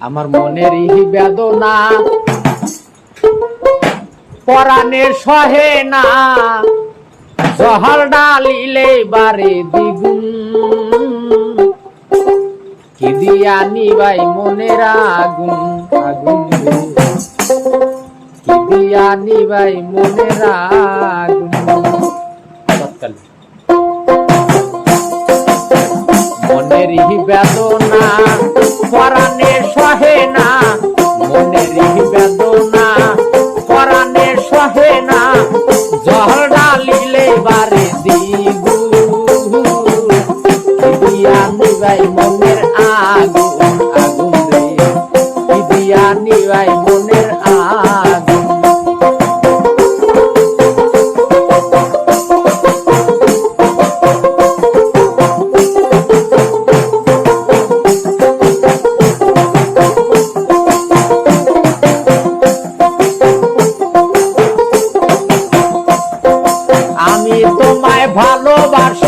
আমার মনেরই বেদনা পরাণের সহে না। জহর ডালিলে বারে দ্বিগুণ। কি দিয়া নিবাই মনের আগুন আগুন। কি দিয়া নিবাই মনের আগুন? মনেরই বেদনা, পরাণে সহে না। মনেরই বেদনা, পরাণে সহে না। জহর ডালিলে বারে দিগু দিয়া নিবাই মনের আগুন আগুন দিয়া নিবাই মনের আগুন তোমায় ভালোবাসি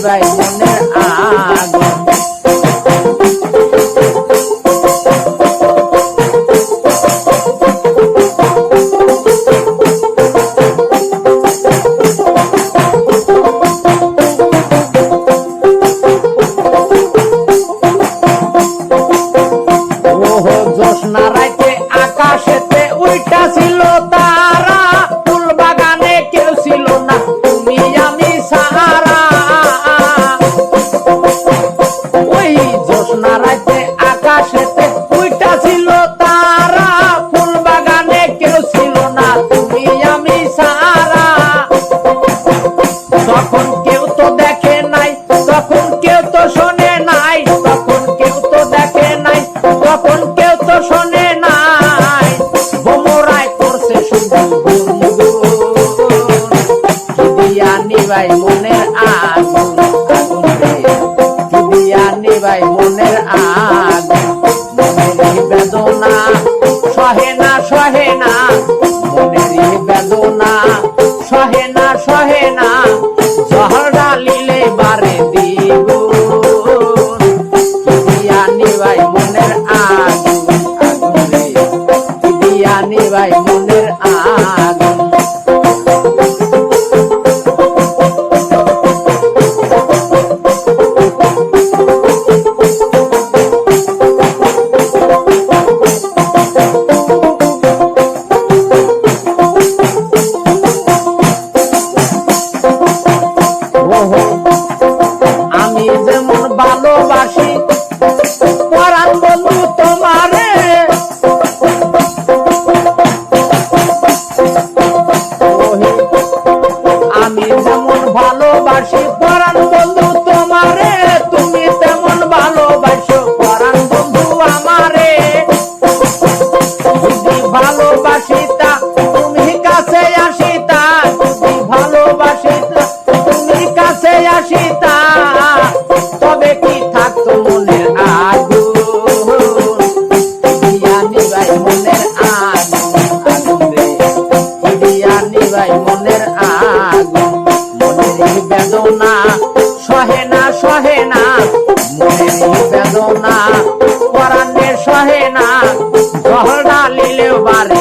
নিবাই মনের আগুন ওহো নিবাই মনের আগুন রে নিবাই মনের আগুন মনেরই বেদনা সহে না সহে না মনেরই বেদনা সহে না সহে না জহর ডালিলে বারে দ্বিগুণ নিবাই মনের আগুন আগুন দিয়া নিবাই মনের আগুন বেদনা সহে সহে না মনে বেদনা সহে না জহর ডালিলে বারে।